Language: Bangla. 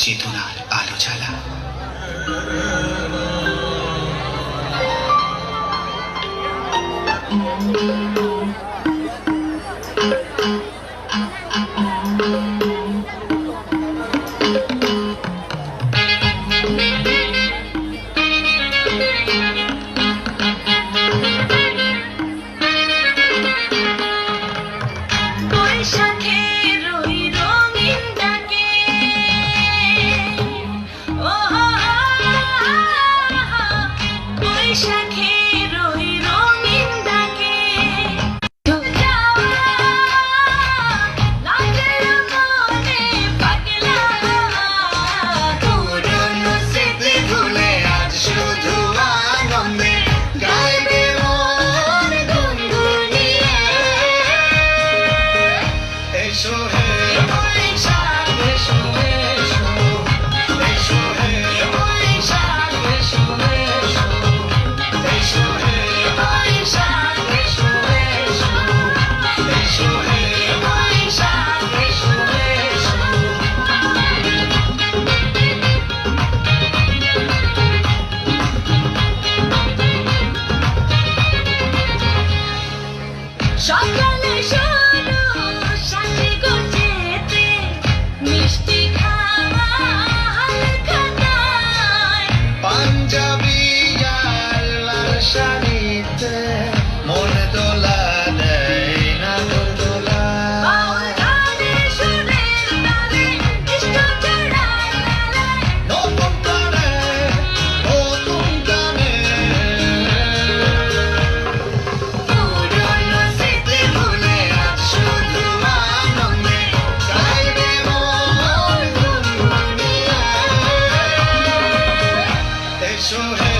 চেতনার আলো জ্বালা Şapkanı şapkanı so hey.